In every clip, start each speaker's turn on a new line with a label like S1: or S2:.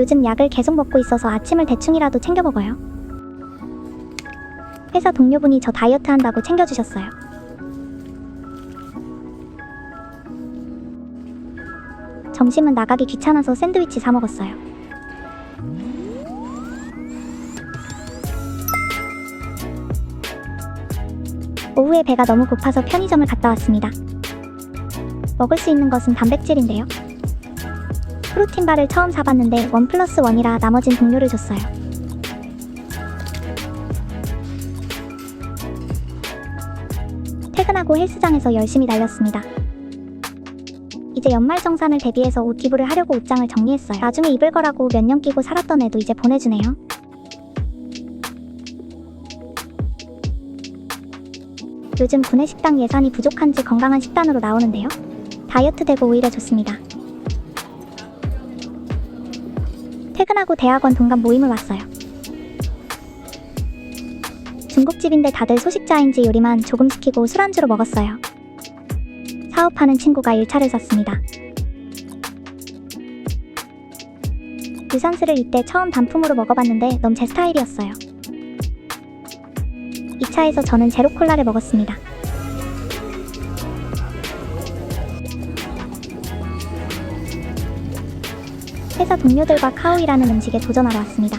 S1: 요즘 약을 계속 먹고 있어서 아침을 대충이라도 챙겨 먹어요. 회사 동료분이 저 다이어트 한다고 챙겨주셨어요. 점심은 나가기 귀찮아서 샌드위치 사 먹었어요. 오후에 배가 너무 고파서 편의점을 갔다 왔습니다. 먹을 수 있는 것은 단백질인데요. 프로틴 바를 처음 사봤는데 원 플러스 원이라 나머진 동료를 줬어요. 퇴근하고 헬스장에서 열심히 달렸습니다. 이제 연말 정산을 대비해서 옷 기부를 하려고 옷장을 정리했어요. 나중에 입을 거라고 몇 년 끼고 살았던 애도 이제 보내주네요. 요즘 구내식당 예산이 부족한지 건강한 식단으로 나오는데요. 다이어트 되고 오히려 좋습니다. 퇴근하고 대학원 동갑 모임을 왔어요. 중국집인데 다들 소식자인지 요리만 조금 시키고 술안주로 먹었어요. 사업하는 친구가 일차를 샀습니다. 유산슬을 이때 처음 단품으로 먹어봤는데 너무 제 스타일이었어요. 2차에서 저는 제로 콜라를 먹었습니다. 회사 동료들과 카오이라는 음식에 도전하러 왔습니다.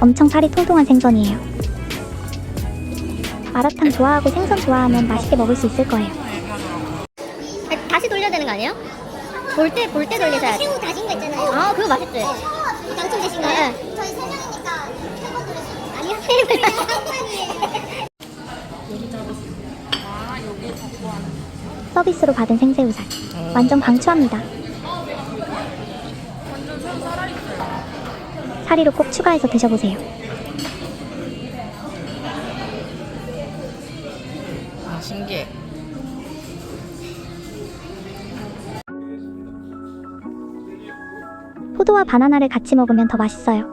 S1: 엄청 살이 통통한 생선이에요. 마라탕 좋아하고 생선 좋아하면 맛있게 먹을 수 있을 거예요.
S2: 다시 돌려야 되는 거 아니에요? 볼 때 볼 때 돌리셔야 돼.
S3: 새우 다진 거 있잖아요.
S2: 아 그거 맛있지.
S3: 당첨되신
S2: 네.
S3: 거예요? 저희 세 명이니까 세번 들으시면
S2: 아니요.
S1: 서비스로 받은 생새우살. 완전 강추합니다. 사리로 꼭 추가해서 드셔보세요.
S4: 아 신기해.
S1: 포도와 바나나를 같이 먹으면 더 맛있어요.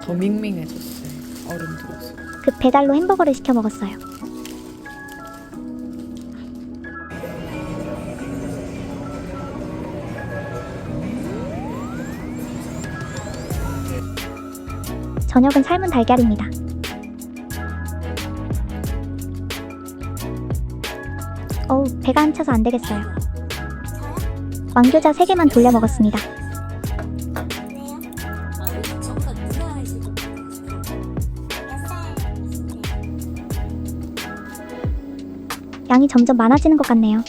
S4: 더 밍밍해졌어요. 얼음 들어서.
S1: 급 배달로 햄버거를 시켜 먹었어요. 저녁은 삶은 달걀입니다. 어우, 배가 한차서 안 되겠어요. 왕교자 3개만 돌려 먹었습니다. 양이 점점 많아지는 것 같네요.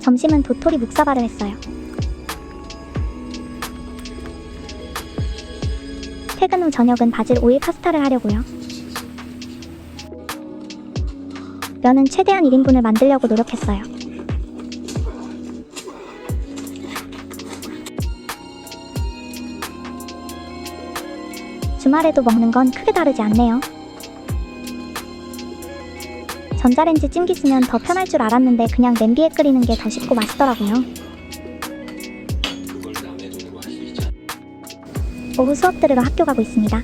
S1: 점심은 도토리 묵사발을 했어요. 퇴근 후 저녁은 바질 오일 파스타를 하려고요. 면은 최대한 1인분을 만들려고 노력했어요. 주말에도 먹는 건 크게 다르지 않네요. 전자레인지 찜기 쓰면 더 편할 줄 알았는데 그냥 냄비에 끓이는 게 더 쉽고 맛있더라고요. 오후 수업 들으러 학교 가고 있습니다.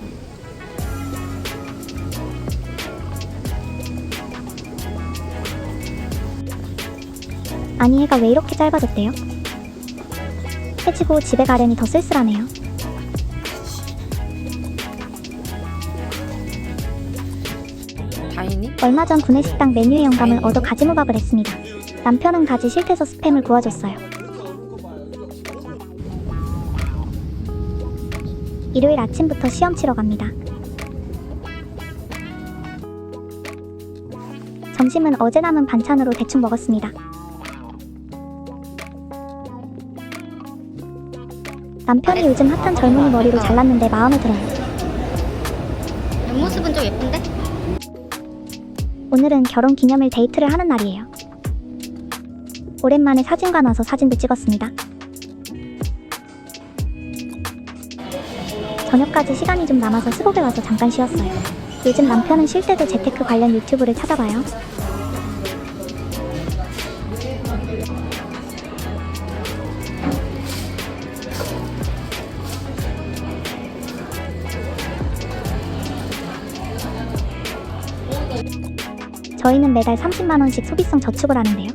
S1: 아니 해가 왜 이렇게 짧아졌대요? 해지고 집에 가려니 더 쓸쓸하네요. 얼마 전 구내식당 메뉴의 영감을 얻어 가지무밥을 했습니다. 남편은 가지 싫대서 스팸을 구워줬어요. 일요일 아침부터 시험 치러 갑니다. 점심은 어제 남은 반찬으로 대충 먹었습니다. 남편이 요즘 핫한 젊은이 머리로 잘랐는데 마음에 들어요.
S2: 옆모습은 좀 예쁜데?
S1: 오늘은 결혼 기념일 데이트를 하는 날이에요. 오랜만에 사진관 와서 사진도 찍었습니다. 저녁까지 시간이 좀 남아서 스복에 와서 잠깐 쉬었어요. 요즘 남편은 쉴 때도 재테크 관련 유튜브를 찾아봐요. 저희는 매달 30만원씩 소비성 저축을 하는데요.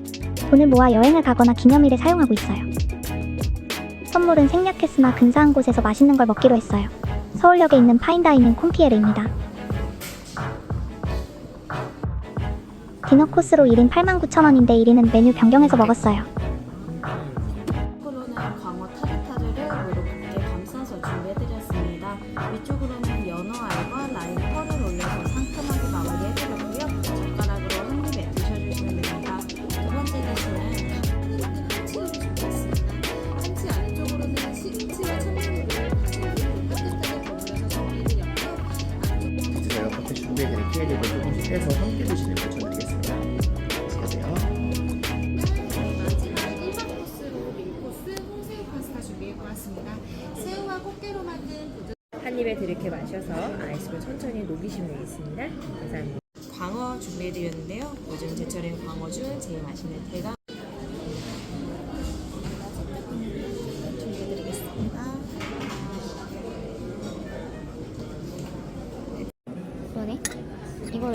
S1: 돈을 모아 여행을 가거나 기념일에 사용하고 있어요. 선물은 생략했으나 근사한 곳에서 맛있는 걸 먹기로 했어요. 서울역에 있는 파인다이닝 콤피에르입니다. 디너 코스로 1인 89,000원인데 1인은 메뉴 변경해서 먹었어요.
S5: 케이크를 조금씩 빼서 함께 드시는 걸 전해드리겠습니다. 맛있게 드세요.
S6: 마지막 일반 코스로 밀코스 홍새우 파스타 준비해보았습니다. 새우와 꽃게로 만든 부드
S7: 한 입에 들이켜 마셔서 아이스를 천천히 녹이시면 되겠습니다. 감사합니다.
S8: 광어 준비해드렸는데요. 요즘 제철인 광어 중 제일 맛있는 대강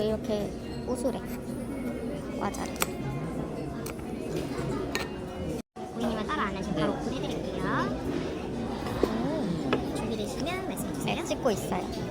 S2: 이렇게 우수래. 과자를. 고객님은 따로 안 하시면 바로 오픈해드릴게요. 준비되시면 말씀 주세요. 네, 찍고 있어요.